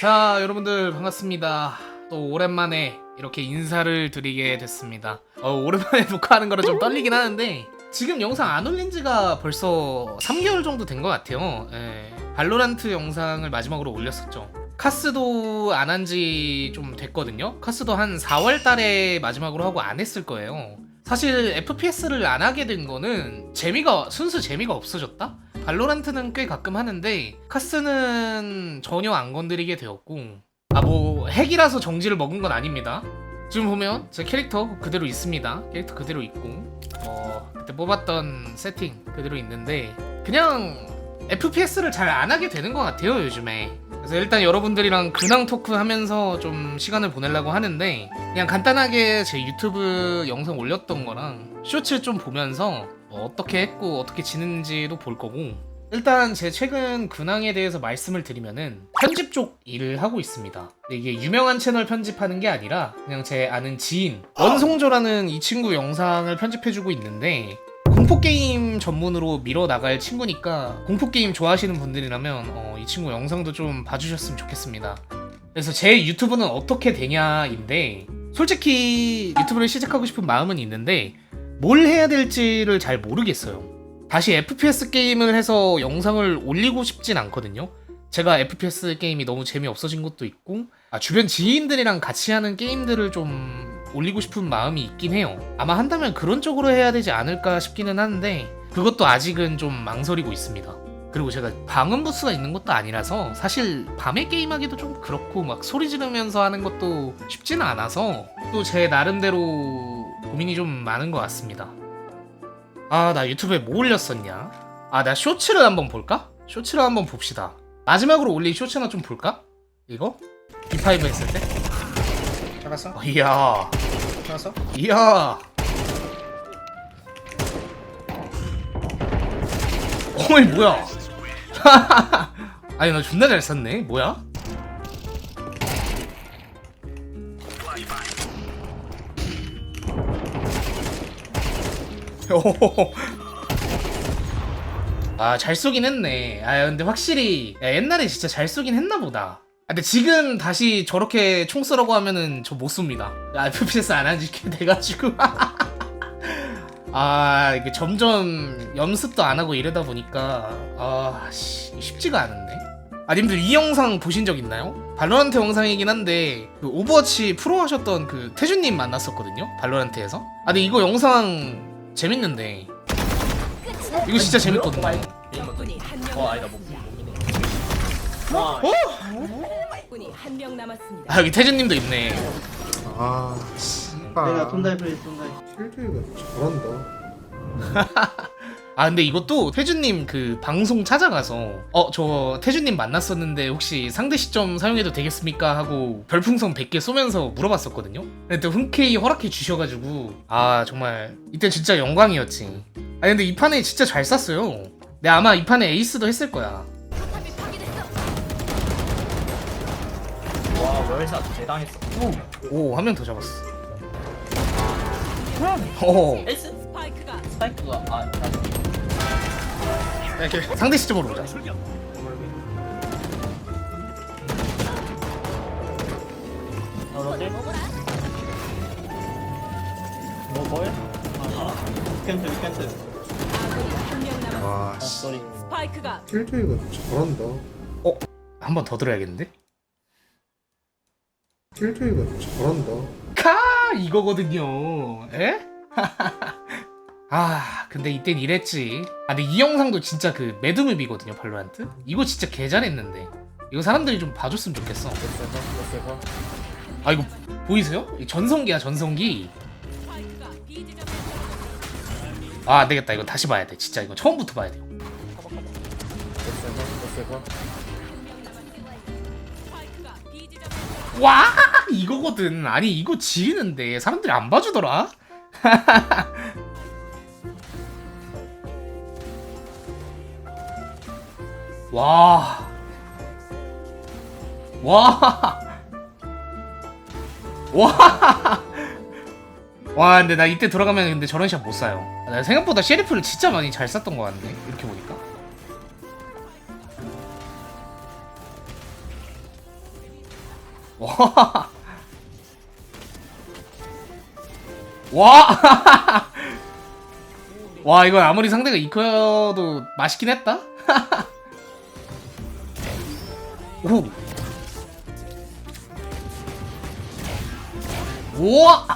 자, 여러분들 반갑습니다. 또 오랜만에 이렇게 인사를 드리게 됐습니다. 어, 오랜만에 녹화하는 거라 좀 떨리긴 하는데 지금 영상 안 올린 지가 벌써 3개월 정도 된 것 같아요. 예. 발로란트 영상을 마지막으로 올렸었죠. 카스도 안 한 지 좀 됐거든요. 카스도 한 4월 달에 마지막으로 하고 안 했을 거예요. 사실 FPS를 안 하게 된 거는 재미가 순수 재미가 없어졌다. 발로란트는 꽤 가끔 하는데 카스는 전혀 안 건드리게 되었고 아 뭐 핵이라서 정지를 먹은 건 아닙니다. 지금 보면 제 캐릭터 그대로 있습니다. 캐릭터 그대로 있고 어 그때 뽑았던 세팅 그대로 있는데 그냥 FPS를 잘 안 하게 되는 것 같아요 요즘에. 그래서 일단 여러분들이랑 근황 토크 하면서 좀 시간을 보내려고 하는데 그냥 간단하게 제 유튜브 영상 올렸던 거랑 쇼츠 좀 보면서 뭐 어떻게 했고 어떻게 지는지도 볼 거고 일단 제 최근 근황에 대해서 말씀을 드리면은 편집 쪽 일을 하고 있습니다. 이게 유명한 채널 편집하는 게 아니라 그냥 제 아는 지인 원송조라는 이 친구 영상을 편집해주고 있는데 공포 게임 전문으로 밀어 나갈 친구니까 공포 게임 좋아하시는 분들이라면 어, 이 친구 영상도 좀 봐주셨으면 좋겠습니다. 그래서 제 유튜브는 어떻게 되냐인데 솔직히 유튜브를 시작하고 싶은 마음은 있는데 뭘 해야 될지를 잘 모르겠어요. 다시 FPS 게임을 해서 영상을 올리고 싶진 않거든요. 제가 FPS 게임이 너무 재미없어진 것도 있고 아, 주변 지인들이랑 같이 하는 게임들을 좀 올리고 싶은 마음이 있긴 해요. 아마 한다면 그런 쪽으로 해야 되지 않을까 싶기는 한데 그것도 아직은 좀 망설이고 있습니다. 그리고 제가 방음 부스가 있는 것도 아니라서 사실 밤에 게임하기도 좀 그렇고 막 소리 지르면서 하는 것도 쉽지는 않아서 또 제 나름대로 고민이 좀 많은 것 같습니다. 아, 나 유튜브에 뭐 올렸었냐? 아, 나 쇼츠를 한번 볼까? 쇼츠를 한번 봅시다. 마지막으로 올린 쇼츠나 좀 볼까? 이거? B5 했을 때? 잡았어? 어, 이야. 잡았어? 이야. 어이 뭐야? 아니 나 존나 잘 쐈네. 뭐야? 아, 잘 쏘긴 했네. 아, 근데 확실히 야, 옛날에 진짜 잘 쏘긴 했나 보다. 아, 근데 지금 다시 저렇게 총 쏘라고 하면은 저 못 쏩니다. 아, FPS 안 한지 꽤 돼가지고. 아, 이게 점점 연습도 안 하고 이러다 보니까 아, 씨, 쉽지가 않은데. 아, 님들 이 영상 보신 적 있나요? 발로란트 영상이긴 한데 그 오버워치 프로 하셨던 그 태준님 만났었거든요. 발로란트에서. 아, 근데 이거 영상 재밌는데 이거 진짜 한명 어 아니다 못 미네 어? 한명 남았습니다. 아, 여기 태준님도 있네. 아, 씨발. 내가 돈달프리 돈달 필드가 잘한다. 아 근데 이것도 태준님 그 방송 찾아가서 어 저 태준님 만났었는데 혹시 상대 시점 사용해도 되겠습니까? 하고 별풍선 100개 쏘면서 물어봤었거든요? 근데 또 흔쾌히 허락해 주셔가지고 아 정말 이때 진짜 영광이었지. 아 근데 이 판에 진짜 잘 쐈어요. 내가 아마 이 판에 에이스도 했을 거야. 와 월샷 대당했어. 오 한 명 더 잡았어. 오 에이스? 스파이크가 스파 이크가 아 나- 이렇게 상대 시점으로 보자 어? 뭐 뭘? 아 아군이 한명 남았습니다. 와, 아 씨. 스파이크가 필드가 잘한다. 한번 더 들어야겠는데 필드가 잘한다. 카 이거거든요. 에? 아 근데 이땐 이랬지. 아 근데 이 영상도 진짜 그 매드무비거든요 발로란트. 이거 진짜 개 잘했는데. 이거 사람들이 좀 봐줬으면 좋겠어. 아 이거 보이세요? 이 전성기야 전성기. 아 안되겠다 이거 다시 봐야 돼. 진짜 이거 처음부터 봐야 돼요. 와 이거거든. 아니 이거 지리는데 사람들이 안 봐주더라. 와. 와. 와. 와, 근데 나 이때 돌아가면 근데 저런 샷못 쏴요. 나 생각보다 셰리프를 진짜 많이 잘 쐈던 것 같네. 이렇게 보니까. 와. 와. 와, 이거 아무리 상대가 이커여도 맛있긴 했다. 오. 우와.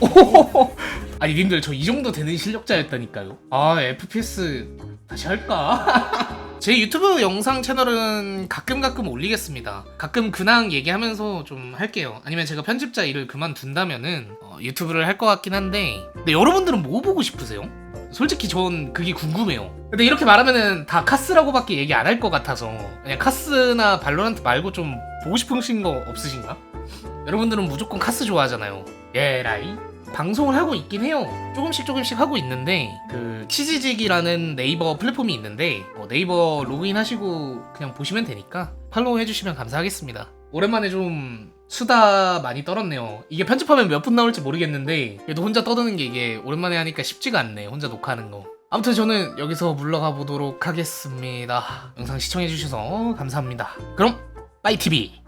오. 아니 님들 저 이 정도 되는 실력자였다니까요. 아 FPS 다시 할까? 제 유튜브 영상 채널은 가끔 가끔 올리겠습니다. 가끔 근황 얘기하면서 좀 할게요. 아니면 제가 편집자 일을 그만둔다면은 어, 유튜브를 할 것 같긴 한데, 근데 여러분들은 뭐 보고 싶으세요? 솔직히 전 그게 궁금해요. 근데 이렇게 말하면은 다 카스라고밖에 얘기 안 할 것 같아서 그냥 카스나 발로란트 말고 좀 보고 싶으신 거 없으신가? 여러분들은 무조건 카스 좋아하잖아요. 예 라이. 방송을 하고 있긴 해요. 조금씩 조금씩 하고 있는데 그 치즈직이라는 네이버 플랫폼이 있는데 어, 네이버 로그인 하시고 그냥 보시면 되니까 팔로우 해주시면 감사하겠습니다. 오랜만에 좀 수다 많이 떨었네요. 이게 편집하면 몇 분 나올지 모르겠는데 그래도 혼자 떠드는 게 이게 오랜만에 하니까 쉽지가 않네. 혼자 녹화하는 거. 아무튼 저는 여기서 물러가 보도록 하겠습니다. 영상 시청해주셔서 감사합니다. 그럼 빠이TV